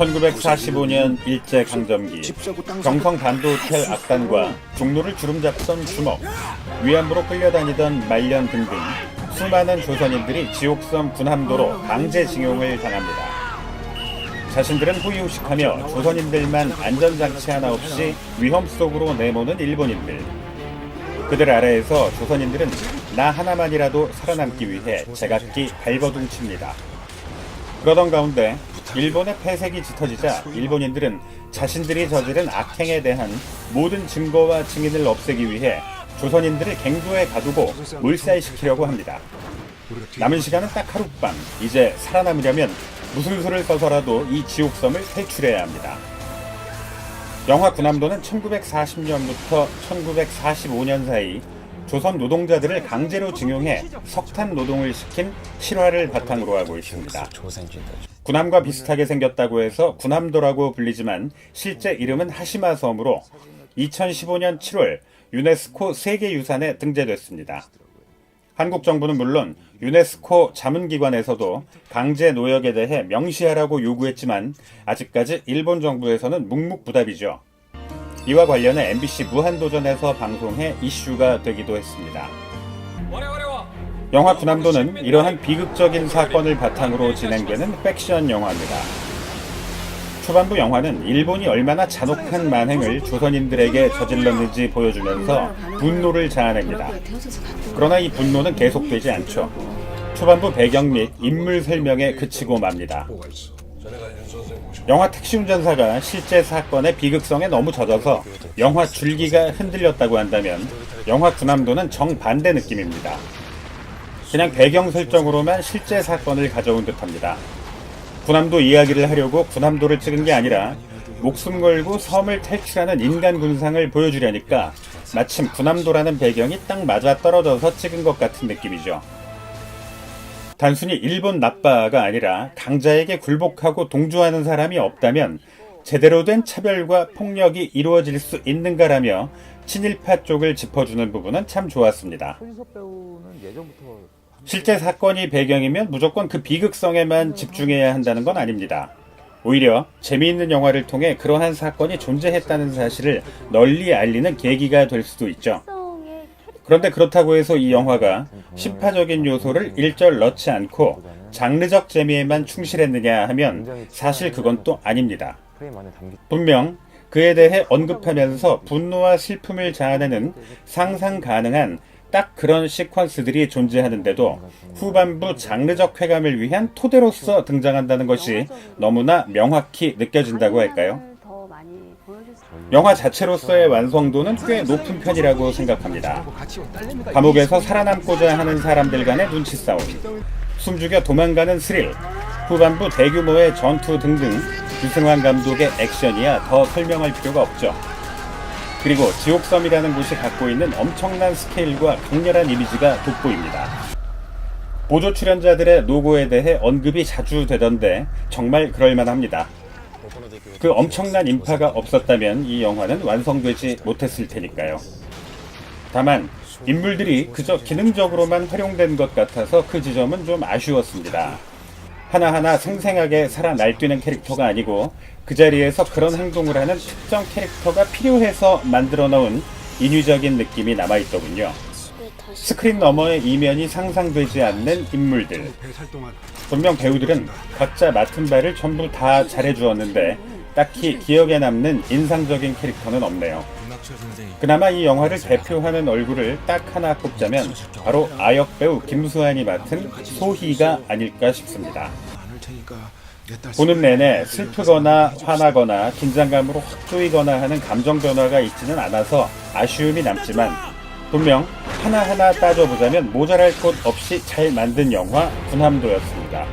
1945년 일제강점기 경성 반도텔 악단과 종로를 주름잡던 주먹, 위안부로 끌려다니던 말년 등등 수많은 조선인들이 지옥섬 군함도로 강제징용을 당합니다. 자신들은 후이후식하며 조선인들만 안전장치 하나 없이 위험 속으로 내모는 일본인들. 그들 아래에서 조선인들은 나 하나만이라도 살아남기 위해 제각기 발버둥 칩니다. 그러던 가운데 일본의 폐색이 짙어지자 일본인들은 자신들이 저지른 악행에 대한 모든 증거와 증인을 없애기 위해 조선인들을 갱도에 가두고 몰살시키려고 합니다. 남은 시간은 딱 하룻밤. 이제 살아남으려면 무슨 수를 써서라도 이 지옥섬을 탈출해야 합니다. 영화 군함도는 1940년부터 1945년 사이 조선 노동자들을 강제로 징용해 석탄 노동을 시킨 실화를 바탕으로 하고 있습니다. 군함과 비슷하게 생겼다고 해서 군함도라고 불리지만 실제 이름은 하시마 섬으로 2015년 7월 유네스코 세계유산에 등재됐습니다. 한국 정부는 물론 유네스코 자문기관에서도 강제 노역에 대해 명시하라고 요구했지만 아직까지 일본 정부에서는 묵묵부답이죠. 이와 관련해 MBC 무한도전에서 방송해 이슈가 되기도 했습니다. 영화 군함도는 이러한 비극적인 사건을 바탕으로 진행되는 팩션 영화입니다. 초반부 영화는 일본이 얼마나 잔혹한 만행을 조선인들에게 저질렀는지 보여주면서 분노를 자아냅니다. 그러나 이 분노는 계속되지 않죠. 초반부 배경 및 인물 설명에 그치고 맙니다. 영화 택시 운전사가 실제 사건의 비극성에 너무 젖어서 영화 줄기가 흔들렸다고 한다면 영화 군함도는 정반대 느낌입니다. 그냥 배경 설정으로만 실제 사건을 가져온 듯합니다. 군함도 이야기를 하려고 군함도를 찍은 게 아니라 목숨 걸고 섬을 탈출하는 인간 군상을 보여주려니까 마침 군함도라는 배경이 딱 맞아 떨어져서 찍은 것 같은 느낌이죠. 단순히 일본 나빠가 아니라 강자에게 굴복하고 동조하는 사람이 없다면 제대로 된 차별과 폭력이 이루어질 수 있는가라며 친일파 쪽을 짚어주는 부분은 참 좋았습니다. 실제 사건이 배경이면 무조건 그 비극성에만 집중해야 한다는 건 아닙니다. 오히려 재미있는 영화를 통해 그러한 사건이 존재했다는 사실을 널리 알리는 계기가 될 수도 있죠. 그런데 그렇다고 해서 이 영화가 심파적인 요소를 일절 넣지 않고 장르적 재미에만 충실했느냐 하면 사실 그건 또 아닙니다. 분명 그에 대해 언급하면서 분노와 슬픔을 자아내는 상상 가능한 딱 그런 시퀀스들이 존재하는데도 후반부 장르적 쾌감을 위한 토대로서 등장한다는 것이 너무나 명확히 느껴진다고 할까요? 영화 자체로서의 완성도는 꽤 높은 편이라고 생각합니다. 감옥에서 살아남고자 하는 사람들 간의 눈치 싸움, 숨죽여 도망가는 스릴, 후반부 대규모의 전투 등등 유승환 감독의 액션이야 더 설명할 필요가 없죠. 그리고 지옥섬이라는 곳이 갖고 있는 엄청난 스케일과 강렬한 이미지가 돋보입니다. 보조 출연자들의 노고에 대해 언급이 자주 되던데 정말 그럴만합니다. 그 엄청난 인파가 없었다면 이 영화는 완성되지 못했을 테니까요. 다만 인물들이 그저 기능적으로만 활용된 것 같아서 그 지점은 좀 아쉬웠습니다. 하나하나 생생하게 살아 날뛰는 캐릭터가 아니고 그 자리에서 그런 행동을 하는 특정 캐릭터가 필요해서 만들어 놓은 인위적인 느낌이 남아있더군요. 스크린 너머의 이면이 상상되지 않는 인물들. 분명 배우들은 각자 맡은 바를 전부 다 잘해주었는데 딱히 기억에 남는 인상적인 캐릭터는 없네요. 그나마 이 영화를 대표하는 얼굴을 딱 하나 꼽자면 바로 아역 배우 김수환이 맡은 소희가 아닐까 싶습니다. 보는 내내 슬프거나 화나거나 긴장감으로 확 조이거나 하는 감정 변화가 있지는 않아서 아쉬움이 남지만 분명 하나하나 따져보자면 모자랄 것 없이 잘 만든 영화 군함도였습니다.